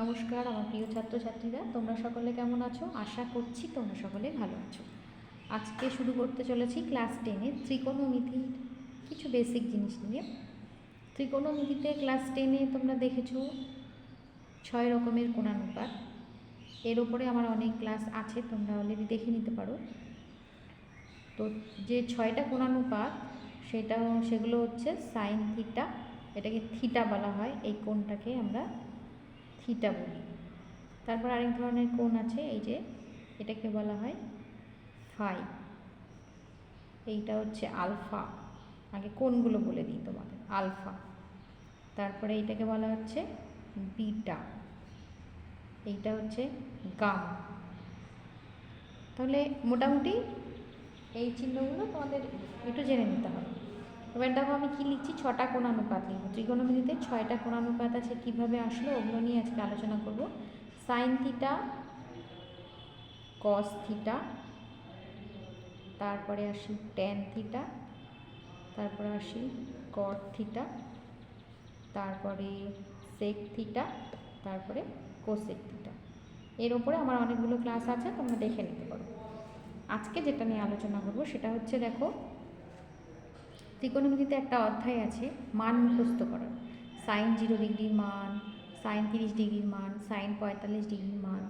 নমস্কার, আমার প্রিয় ছাত্রছাত্রীরা, তোমরা সকলে কেমন আছো? আশা করছি তোমরা সকলে ভালো আছো। আজকে শুরু করতে চলেছি ক্লাস টেনে ত্রিকোণমিতির কিছু বেসিক জিনিস নিয়ে। ত্রিকোণমিতিতে ক্লাস টেনে তোমরা দেখেছ ছয় রকমের কোণানুপাত। এর ওপরে আমার অনেক ক্লাস আছে, তোমরা অলরেডি দেখে নিতে পারো। তো যে ছয়টা কোণানুপাত, সেটা, সেগুলো হচ্ছে সাইন থিটা এটাকে থিটা বলা হয়, এই কোণটাকে আমরা থিটা বলি। তারপর আরেক ধরনের কোণ আছে, এই যে এটাকে বলা হয় ফাই। এইটা হচ্ছে আলফা। আগে কোণগুলো বলে দিই তোমাদের, আলফা। তারপরে এইটাকে বলা হচ্ছে বিটা। এইটা হচ্ছে গাম। তাহলে মোটামুটি এই চিহ্নগুলো তোমাদের একটু জেনে নিতে হবে। এবার দেখো আমি কী লিখছি? ছটা কোণানুপাত লিখব। ত্রিকোণমিতিতে ছয়টা কোণানুপাত আছে, কীভাবে আসলো ওগুলো নিয়ে আজকে আলোচনা করব। সাইন থিটা কস থিটা তারপরে আসি ট্যান থিটা তারপরে আসি কট থিটা তারপরে সেক থিটা তারপরে কোসেক থিটা এর ওপরে আমার অনেকগুলো ক্লাস আছে, তোমরা দেখে নিতে পারো। আজকে যেটা নিয়ে আলোচনা করব, সেটা হচ্ছে দেখো ত্রিকোণমিতিতে একটা অধ্যায় আছে, মান মুখস্থ করার সাইন জিরো ডিগ্রির মান, সাইন তিরিশ ডিগ্রির মান, সাইন পঁয়তাল্লিশ ডিগ্রির মান,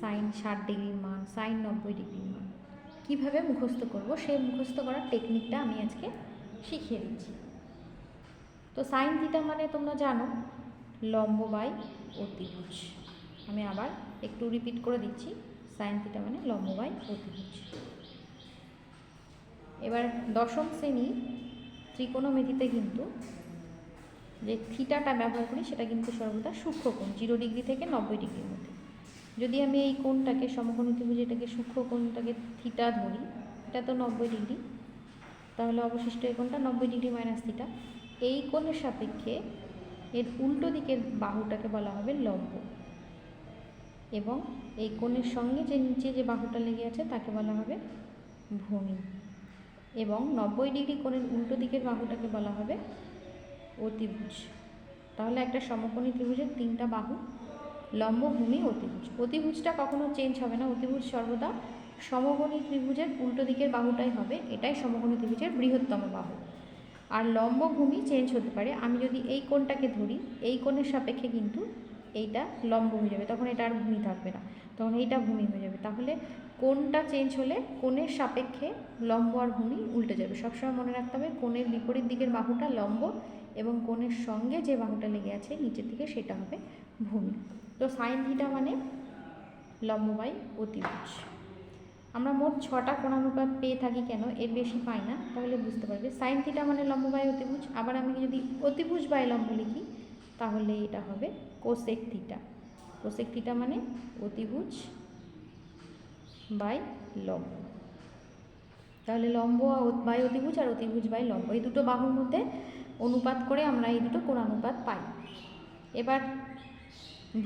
সাইন ষাট ডিগ্রির মান, সাইন নব্বই ডিগ্রির মান। কীভাবে মুখস্থ করব? সেই মুখস্থ করার টেকনিকটা আমি আজকে শিখিয়ে দিচ্ছি। তো সাইন থিটা মানে তোমরা জানো, লম্ব বাই অতিভুজ। আমি আবার একটু রিপিট করে দিচ্ছি, সাইন থিটা মানে লম্ব বাই অতিভুজ। এবার দশম শ্রেণি ত্রিকোণমিতিতে কিন্তু যে থিটাটা ব্যবহার করি সেটা কিন্তু সর্বদা সূক্ষ্মকোণ জিরো ডিগ্রি থেকে নব্বই ডিগ্রির মধ্যে। যদি আমি এই কোণটাকে ত্রিভুজ এটাকে সূক্ষ্মকোণটাকে থিটা ধরি, এটা তো নব্বই ডিগ্রি, তাহলে অবশিষ্ট এই কোণটা নব্বই ডিগ্রি মাইনাস থিটা। এই কোণের সাপেক্ষে এর উল্টো দিকের বাহুটাকে বলা হবে লম্ব। এবং এই কোণের সঙ্গে যে নিচে যে বাহুটা লেগে আছে, তাকে বলা হবে ভূমি। এবং নব্বই ডিগ্রি কোণের উল্টো দিকের বাহুটাকে বলা হবে অতিভুজ। তাহলে একটা সমকোণী ত্রিভুজের তিনটা বাহু লম্ব ভূমি অতিভুজ। অতিভুজটা কখনো চেঞ্জ হবে না। অতিভুজ সর্বদা সমকোণী ত্রিভুজের উল্টো দিকের বাহুটাই হবে। এটাই সমকোণী ত্রিভুজের বৃহত্তম বাহু। আর লম্ব ভূমি চেঞ্জ হতে পারে। আমি যদি এই কোণটাকে ধরি, এই কোণের সাপেক্ষে কিন্তু এইটা লম্ব হয়ে যাবে। তখন এটা আর ভূমি থাকবে না। তখন এইটা ভূমি হয়ে যাবে। তাহলে কোণটা চেঞ্জ হলে কোণের সাপেক্ষে লম্ব আর ভূমি উল্টে যাবে? সবসময় মনে রাখতে হবে কোণের বিপরীত দিকের বাহুটা লম্ব এবং কোণের সঙ্গে যে বাহুটা লেগে আছে নিচের দিকে সেটা হবে ভূমি তো সাইন থিটা মানে লম্ব বাই অতিভুজ। আমরা মোট ছটা কোণানুপাত পেয়ে থাকি কেন? এর বেশি পাই না, তাহলে বুঝতে পারবে। সাইন থিটা মানে লম্ব বাই অতিভুজ। আবার আমি যদি অতিভুজ বাই লম্ব লিখি, তাহলে এটা হবে কোসেক থিটা কোসেক থিটা মানে অতিভুজ বাই লম্ব। তাহলে লম্ব বাই অতিভুজ আর অতিভুজ বাই লম্ব। এই দুটো বাহুর মধ্যে অনুপাত করে আমরা এই দুটো কোণানুপাত পাই। এবার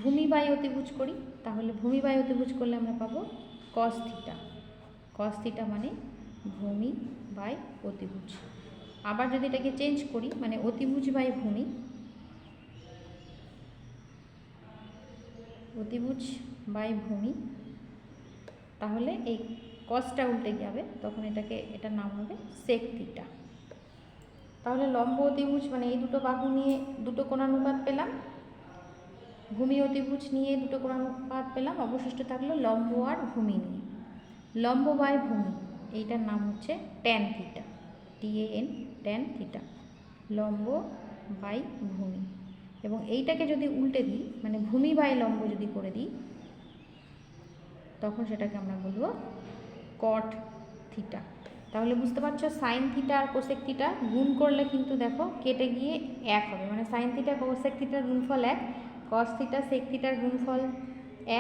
ভূমি বাই অতিভুজ করি। তাহলে ভূমি বাই অতিভুজ করলে আমরা পাবো কস থিটা কস থিটা মানে ভূমি বাই অতিভুজ। আবার যদি এটাকে চেঞ্জ করি মানে অতিভুজ বাই ভূমি, অতিভুজ বাই ভূমি তাহলে এই কসটা উল্টে যাবে, তখন এটাকে, এটার নাম হবে সেক থিটা তাহলে লম্ব অতিভুজ মানে এই দুটো বাহু নিয়ে দুটো কোণানুপাত পেলাম, ভূমি অতিভুজ নিয়ে দুটো কোণানুপাত পেলাম, অবশিষ্ট থাকল লম্ব আর ভূমি নিয়ে। লম্ব বাই ভূমি, এইটার নাম হচ্ছে tan theta T A N tan theta লম্ব বাই ভূমি। এবং এইটাকে যদি উল্টে দিই মানে ভূমি বাই লম্ব যদি করে দিই তখন সেটাকে আমরা বলব কট থিটা তাহলে বুঝতে পারছ সাইন থিটা আর কোসেক থিটা গুণ করলে কিন্তু দেখো কেটে গিয়ে এক হবে। মানে সাইন থিটা কোসেক থিটার গুণফল এক কস থিটা সেক থিটার গুণফল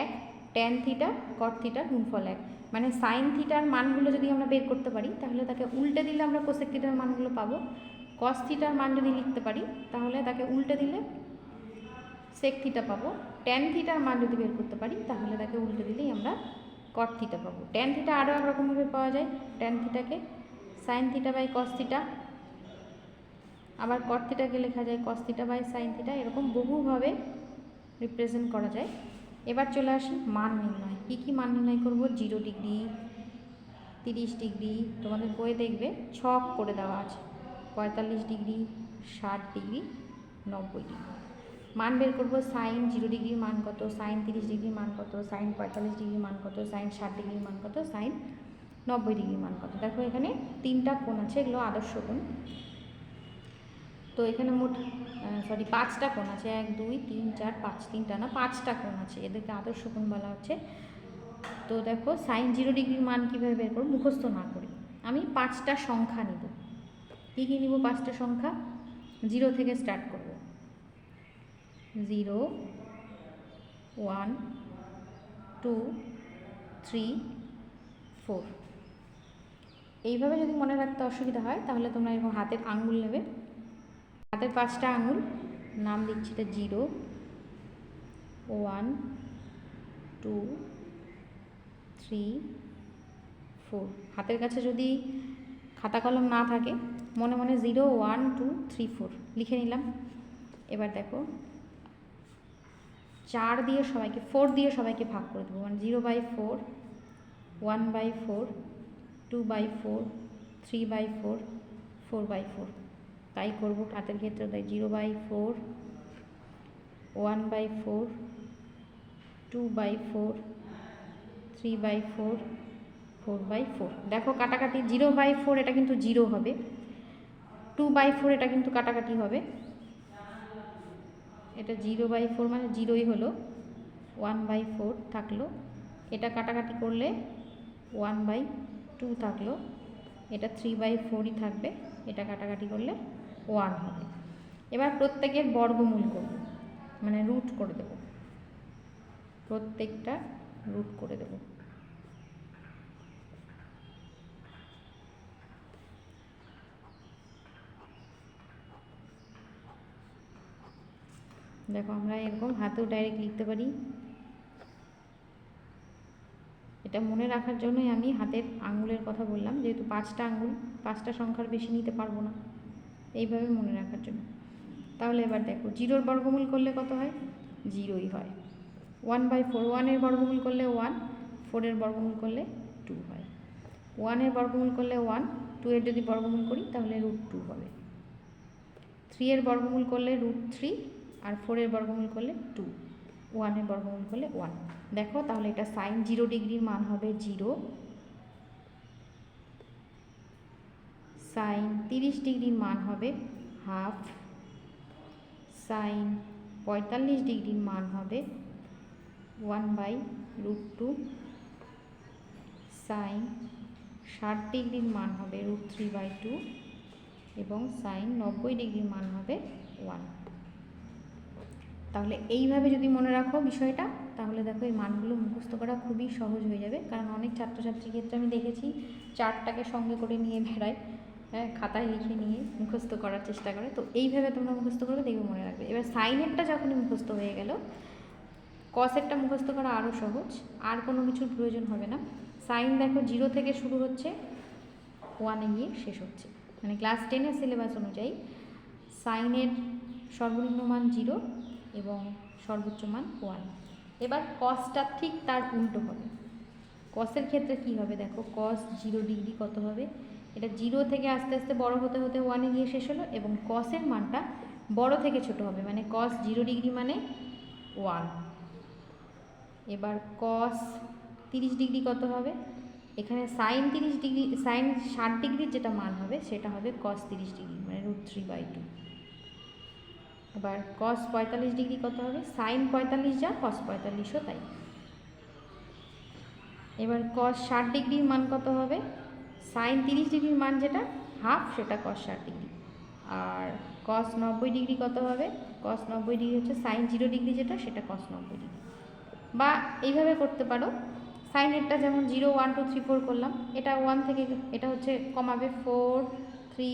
এক ট্যান থিটা কট থিটার গুণফল এক। মানে সাইন থিটার মানগুলো যদি আমরা বের করতে পারি, তাহলে তাকে উল্টে দিলে আমরা কোসেক থিটার মানগুলো পাবো। কস থিটার মান যদি লিখতে পারি, তাহলে তাকে উল্টে দিলে সেক থিটা পাবো। ট্যান থিটার মান যদি বের করতে পারি, তাহলে তাকে উল্টে দিলেই আমরা কট থিটা পাবো। ট্যান থিটা আরও একরকমভাবে পাওয়া যায় tan থিটাকে sine theta by cos theta আবার কট থিটাকে লেখা যায় cos theta by sine theta এরকম বহুভাবে রিপ্রেজেন্ট করা যায়। এবার চলে আসি মান নির্ণয়। কী কী মান নির্ণয় করব? জিরো ডিগ্রি তিরিশ ডিগ্রি তোমাদের বইয়ে দেখবে ছক করে দেওয়া আছে। পঁয়তাল্লিশ ডিগ্রি ষাট ডিগ্রি নব্বই ডিগ্রি মান বের করব সাইন জিরো ডিগ্রির মান কত সাইন তিরিশ ডিগ্রির মান কত সাইন পঁয়তাল্লিশ ডিগ্রির মান কত সাইন ষাট ডিগ্রির মান কত সাইন নব্বই ডিগ্রির মান কত। দেখো এখানে তিনটা কোণ আছে, এগুলো আদর্শ কোণ। তো এখানে মোট সরি পাঁচটা কোণ আছে। এক, দুই, তিন, চার, পাঁচ, তিনটা না, পাঁচটা কোণ আছে। এদেরকে আদর্শ কোণ বলা হচ্ছে। তো দেখো সাইন জিরো ডিগ্রির মান কীভাবে বের করব? মুখস্থ না করি। আমি পাঁচটা সংখ্যা নিব। কী কী নিব পাঁচটা সংখ্যা? জিরো থেকে স্টার্ট করব। Zero, one, two, three, four. এইভাবে যদি মনে রাখতে অসুবিধা হয়, তাহলে তোমরা এরকম হাতের আঙ্গুল নেবে। হাতের পাঁচটা আঙুল, নাম দিচ্ছি এটা zero, one, two, three, four. হাতের কাছে যদি খাতা কলম না থাকে, মনে মনে zero, one, two, three, four লিখে নিলাম। এবার দেখো চার দিয়ে সবাইকে ফোর দিয়ে সবাইকে ভাগ করে দেবো। মানে zero by four one by four two by four three by four four by four তাই করব হাতের ক্ষেত্রে, তাই zero by four one by four two by four three by four four by four দেখো কাটাকাটি জিরো বাই ফোর এটা কিন্তু zero হবে। টু বাই ফোর এটা কিন্তু কাটাকাটি হবে। এটা জিরো বাই ফোর মানে জিরোই হলো ওয়ান বাই ফোর থাকল। এটা কাটাকাটি করলে ওয়ান বাই টু থাকল। এটা থ্রি বাই ফোরই থাকবে, এটা কাটাকাটি করলে ওয়ান হবে। এবার প্রত্যেকের বর্গমূল করব মানে রুট করে দেব। প্রত্যেকটা রুট করে দেব। দেখো আমরা এরকম হাতেও ডাইরেক্ট লিখতে পারি। এটা মনে রাখার জন্যই আমি হাতের আঙুলের কথা বললাম, যেহেতু পাঁচটা আঙুল পাঁচটা সংখ্যার বেশি নিতে পারব না। এইভাবে মনে রাখার জন্য। তাহলে এবার দেখো, জিরোর বর্গমূল করলে কত হয়? জিরোই হয়। ওয়ান বাই ফোর, ওয়ানের বর্গমূল করলে ওয়ান, ফোরের বর্গমূল করলে টু হয়। ওয়ানের বর্গমূল করলে ওয়ান টু এর যদি বর্গমূল করি তাহলে রুট টু হবে। থ্রি এর বর্গমূল করলে রুট থ্রি আর ফোরের বর্গমূল করলে টু ওয়ানের বর্গমূল করলে ওয়ান দেখো, তাহলে এটা সাইন জিরো ডিগ্রির মান হবে জিরো সাইন তিরিশ ডিগ্রির মান হবে হাফ সাইন পঁয়তাল্লিশ ডিগ্রির মান হবে one by root two sine ষাট ডিগ্রির মান হবে রুট থ্রি বাই টু এবং সাইন নব্বই ডিগ্রির মান হবে ওয়ান তাহলে এইভাবে যদি মনে রাখো বিষয়টা, তাহলে দেখো এই মানগুলো মুখস্থ করা খুবই সহজ হয়ে যাবে। কারণ অনেক ছাত্রছাত্রীর ক্ষেত্রে আমি দেখেছি, চারটাকে সঙ্গে করে নিয়ে বেড়ায় হ্যাঁ খাতায় লিখে নিয়ে মুখস্থ করার চেষ্টা করে। তো এইভাবে তোমরা মুখস্থ করবে, দেখবে মনে রাখবে। এবার সাইনেরটা যখনই মুখস্থ হয়ে গেল কসেরটা মুখস্থ করা আরও সহজ, আর কোনো কিছুর প্রয়োজন হবে না। সাইন দেখো জিরো থেকে শুরু হচ্ছে ওয়ানে গিয়ে শেষ হচ্ছে। মানে ক্লাস টেনের সিলেবাস অনুযায়ী সাইনের সর্বনিম্ন মান জিরো এবং সর্বোচ্চ মান ওয়ান এবার কসটা ঠিক তার উল্টো হবে। কসের ক্ষেত্রে কি হবে দেখো? কস জিরো ডিগ্রি কত হবে? এটা জিরো থেকে আস্তে আস্তে বড় হতে হতে ওয়ানে গিয়ে শেষ হলো এবং কসের মানটা বড় থেকে ছোট হবে। মানে কস জিরো ডিগ্রি মানে ওয়ান এবার কস তিরিশ ডিগ্রি কত হবে? এখানে সাইন তিরিশ ডিগ্রি সাইন ষাট ডিগ্রির যেটা মান হবে সেটা হবে কস তিরিশ ডিগ্রি মানে রুট থ্রি বাই টু এবার কস পঁয়তাল্লিশ ডিগ্রি কত হবে? সাইন পঁয়তাল্লিশ যা কস পঁয়তাল্লিশও তাই। এবার কস ষাট ডিগ্রির মান কত হবে? সাইন তিরিশ ডিগ্রির মান যেটা হাফ সেটা কস ষাট ডিগ্রি। আর কস নব্বই ডিগ্রি কত হবে? কস নব্বই ডিগ্রি হচ্ছে সাইন জিরো ডিগ্রি যেটা, সেটা কস নব্বই ডিগ্রি। বা এইভাবে করতে পারো। সাইনেরটা যেমন zero one two three four করলাম, এটা ওয়ান থেকে, এটা হচ্ছে কমাবে four three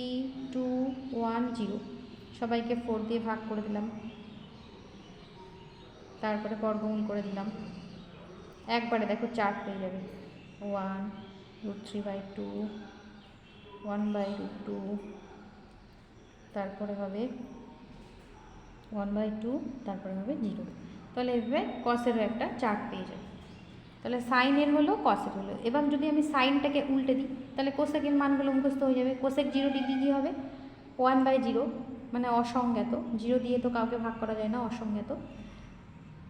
two one zero সবাইকে ফোর দিয়ে ভাগ করে দিলাম। তারপরে বর্গমূল করে দিলাম। একবারে দেখো চার পেয়ে যাবে। One root three by two one by root two তারপরে হবে ওয়ান বাই টু তারপরে হবে জিরো তাহলে এভাবে কসেরও একটা চার্ট পেয়ে যাবে। তাহলে সাইনের হলো কসের হলো। এবার যদি আমি সাইনটাকে উল্টে দিই, তাহলে কোসেকের মানগুলো মুখস্থ হয়ে যাবে। কোসেক জিরো ডিগ্রি কী হবে? ওয়ান বাই জিরো মানে অসংজ্ঞাত। জিরো দিয়ে তো কাউকে ভাগ করা যায় না, অসংজ্ঞাত।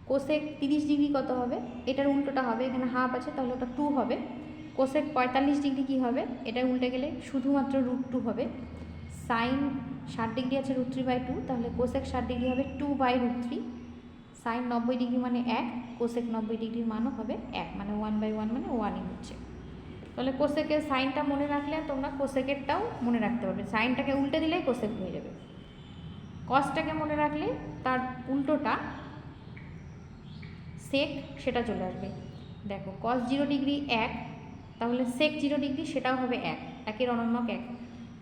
কোসেক তিরিশ ডিগ্রি কত হবে? এটার উল্টোটা হবে, এখানে হাফ আছে, তাহলে ওটা টু হবে। কোসেক পঁয়তাল্লিশ ডিগ্রি কী হবে? এটা উল্টে গেলে শুধুমাত্র রুট টু হবে। সাইন ষাট ডিগ্রি আছে রুট থ্রি বাই টু তাহলে কোসেক ষাট ডিগ্রি হবে two by root three sine নব্বই ডিগ্রি মানে এক, কোসেক নব্বই ডিগ্রির মানও হবে এক মানে ওয়ান বাই ওয়ান মানে ওয়ানই হচ্ছে। তাহলে কোসেকের সাইনটা মনে রাখলে তোমরা কোসেকেরটাও মনে রাখতে পারবে। সাইনটাকে উল্টে দিলেই কোসেক হয়ে যাবে। কসটাকে মনে রাখলে তার উল্টোটা সেক সেটা চলে আসবে। দেখো কস জিরো ডিগ্রি এক, তাহলে সেক জিরো ডিগ্রি সেটাও হবে এক, একের অনন্যক এক।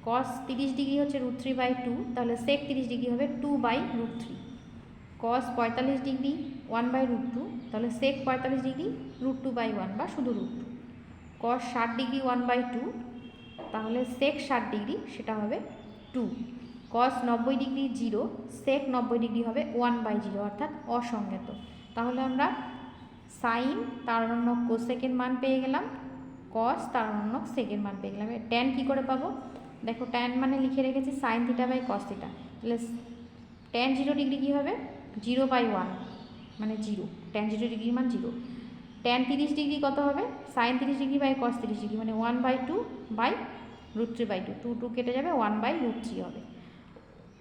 কস তিরিশ ডিগ্রি হচ্ছে রুট থ্রি বাই টু তাহলে সেক তিরিশ ডিগ্রি হবে two by root three cos পঁয়তাল্লিশ degree one by root two তাহলে সেক পঁয়তাল্লিশ degree root two by one বা শুধু রুট টু কস ষাট ডিগ্রি ওয়ান বাই টু তাহলে সেক ষাট ডিগ্রি সেটা হবে টু কস নব্বই ডিগ্রি জিরো সেক নব্বই ডিগ্রি হবে ওয়ান বাই জিরো অর্থাৎ অসংজ্ঞাত। তাহলে আমরা সাইন তার অন্য কোসেকের মান পেয়ে গেলাম কস তার অন্য সেকের মান পেয়ে গেলাম। ট্যান কী করে পাবো? দেখো ট্যান মানে লিখে রেখেছি sine theta by cos theta তাহলে ট্যান জিরো ডিগ্রি কী হবে? জিরো বাই ওয়ান মানে জিরো ট্যান জিরো ডিগ্রির মান জিরো ট্যান তিরিশ ডিগ্রি কত হবে? সাইন তিরিশ ডিগ্রি বাই কস তিরিশ ডিগ্রি মানে one by two by root three by two two two কেটে যাবে ওয়ান বাই রুট থ্রি হবে।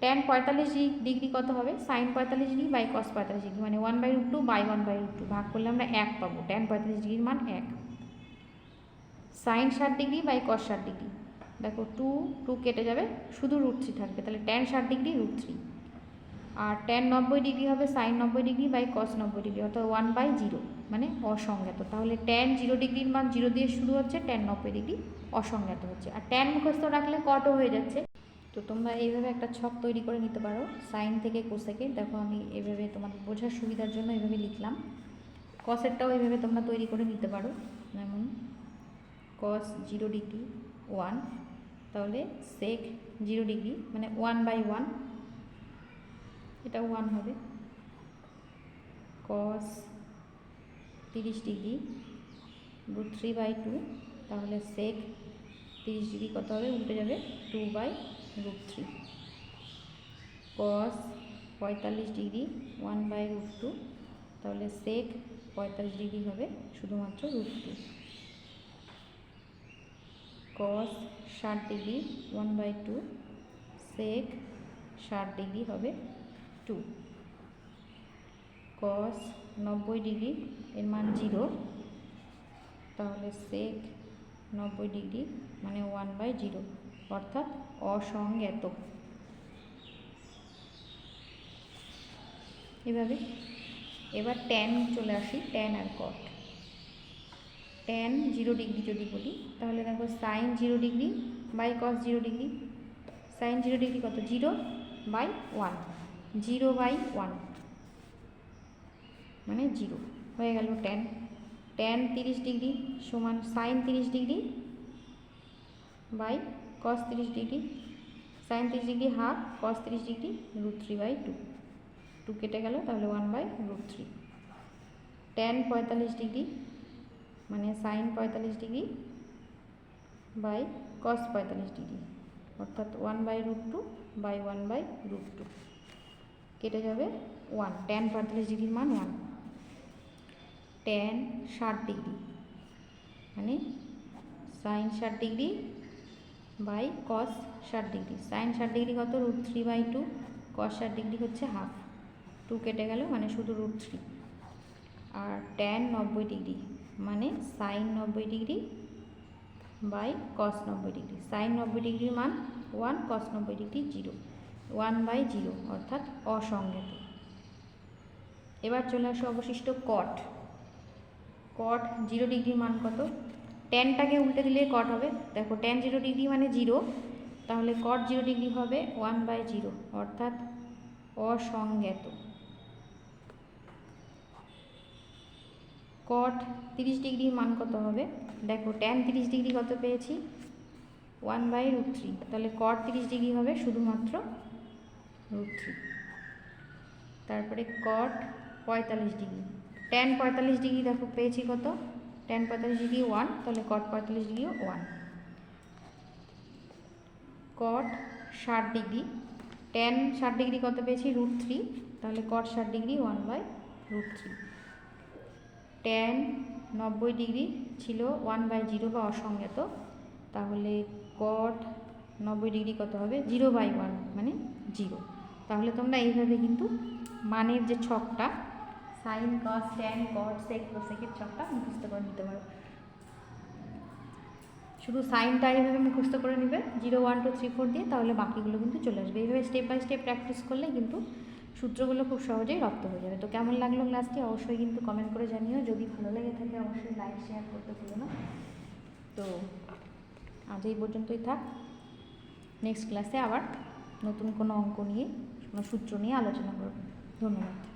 ট্যান পঁয়তাল্লিশ ডিগ্রি কত হবে? সাইন পঁয়তাল্লিশ ডিগ্রি বাই কস পঁয়তাল্লিশ ডিগ্রি মানে one by root two by one by root two ভাগ করলে আমরা এক পাবো ট্যান পঁয়তাল্লিশ ডিগ্রির মান এক। সাইন ষাট ডিগ্রি বাই কস ষাট ডিগ্রি দেখো টু টু কেটে যাবে, শুধু রুট থ্রি থাকবে, তাহলে ট্যান ষাট ডিগ্রি রুট থ্রি আর ট্যান নব্বই ডিগ্রি হবে সাইন নব্বই ডিগ্রি বাই কস নব্বই ডিগ্রি অর্থাৎ ওয়ান বাই জিরো মানে অসংজ্ঞাত। তাহলে ট্যান জিরো ডিগ্রির মান জিরো দিয়ে শুরু হচ্ছে ট্যান নব্বই ডিগ্রি অসংজ্ঞাত হচ্ছে। আর ট্যান মুখস্থ রাখলে কটও হয়ে যাচ্ছে? তো তোমরা এইভাবে একটা ছক তৈরি করে নিতে পারো। সাইন থেকে কোসেকে। দেখো আমি এভাবে তোমাদের বোঝার সুবিধার জন্য এভাবে লিখলাম। কসেরটাও এইভাবে তোমরা তৈরি করে নিতে পারো। যেমন কস জিরো ডিগ্রি ওয়ান, তাহলে সেক জিরো ডিগ্রি মানে ওয়ান বাই ওয়ান। এটা ওয়ান হবে। কস তিরিশ degree root three by two, তাহলে সেক তিরিশ ডিগ্রি কত হবে? উল্টে যাবে two by root three cos পঁয়তাল্লিশ degree one by root two তাহলে সেক পঁয়তাল্লিশ ডিগ্রি হবে শুধুমাত্র রুট টু কস ষাট degree one by two sec ষাট ডিগ্রি হবে টু কস নব্বই ডিগ্রি এর মান জিরো তাহলে সেক নব্বই ডিগ্রি মানে ওয়ান বাই জিরো অর্থাৎ অসংজ্ঞাত। এভাবে এবার ট্যান চলে আসি ট্যান আর কট ট্যান জিরো ডিগ্রি যদি বলি, তাহলে দেখো sine zero degree by cos zero degree sine zero degree কত? Zero by one zero by one মানে জিরো হয়ে গেল ট্যান ট্যান তিরিশ ডিগ্রি সমান সাইন তিরিশ ডিগ্রি বাই কস তিরিশ ডিগ্রি সাইন তিরিশ ডিগ্রি হাফ কস তিরিশ degree root three by two two কেটে গেল, তাহলে one by root three tan পঁয়তাল্লিশ ডিগ্রি মানে সাইন পঁয়তাল্লিশ ডিগ্রি বাই কস পঁয়তাল্লিশ ডিগ্রি অর্থাৎ one by root two by one by root two কেটে যাবে ওয়ান ট্যান পঁয়তাল্লিশ ডিগ্রির মান ওয়ান ট্যান ষাট ডিগ্রি মানে সাইন ষাট ডিগ্রি বাই কস ষাট ডিগ্রি। সাইন ষাট ডিগ্রি কত? Root three by two cos ষাট ডিগ্রি হচ্ছে হাফ টু কেটে গেল মানে শুধু রুট থ্রি আর ট্যান নব্বই ডিগ্রি মানে সাইন নব্বই ডিগ্রি বাই কস নব্বই ডিগ্রি। সাইন নব্বই ডিগ্রির মান ওয়ান কস নব্বই degree zero one by zero অর্থাৎ অসংজ্ঞাত এবার চলে আসো অবশিষ্ট কট কট জিরো ডিগ্রির মান কত? টেনটাকে উল্টে দিলে কট হবে। দেখো টেন জিরো ডিগ্রি মানে জিরো তাহলে কট জিরো ডিগ্রি হবে ওয়ান বাই জিরো অর্থাৎ অসংজ্ঞাত। কট তিরিশ ডিগ্রির মান কত হবে? দেখো ট্যান তিরিশ ডিগ্রি কত পেয়েছি? ওয়ান বাই রুট থ্রি তাহলে কট তিরিশ ডিগ্রি হবে শুধুমাত্র রুট থ্রি তারপরে কট পঁয়তাল্লিশ ডিগ্রি টেন পঁয়তাল্লিশ ডিগ্রি দেখো পেয়েছি কত? টেন পঁয়তাল্লিশ ডিগ্রি ওয়ান, তাহলে কট পঁয়তাল্লিশ ডিগ্রিও ওয়ান। কট ষাট ডিগ্রি। টেন ষাট ডিগ্রি কত পেয়েছি? রুট থ্রি তাহলে কট ষাট degree one by root three tan নব্বই ডিগ্রি ছিল ওয়ান বাই জিরো বা অসংজ্ঞাত, তাহলে কট নব্বই ডিগ্রি কত হবে? জিরো বাই ওয়ান মানে জিরো। তাহলে তোমরা এইভাবে কিন্তু মানের যে ছকটা সাইন কস ট্যান কট সেক প্রসেকের ছকটা মুখস্থ করে নিতে পারো। শুধু সাইনটা এইভাবে মুখস্থ করে নেবে, zero, one, two, three, four দিয়ে, তাহলে বাকিগুলো কিন্তু চলে আসবে। এইভাবে স্টেপ বাই স্টেপ প্র্যাকটিস করলে কিন্তু সূত্রগুলো খুব সহজেই রপ্ত হয়ে যাবে। তো কেমন লাগল ক্লাসটি? অবশ্যই কিন্তু কমেন্ট করে জানিও। যদি ভালো লেগে থাকে, অবশ্যই লাইক, শেয়ার করতে ভুলো না। তো আজ এই পর্যন্তই থাক। নেক্সট ক্লাসে আবার নতুন কোনো অঙ্ক নিয়ে, কোনো সূত্র নিয়ে আলোচনা করব। ধন্যবাদ।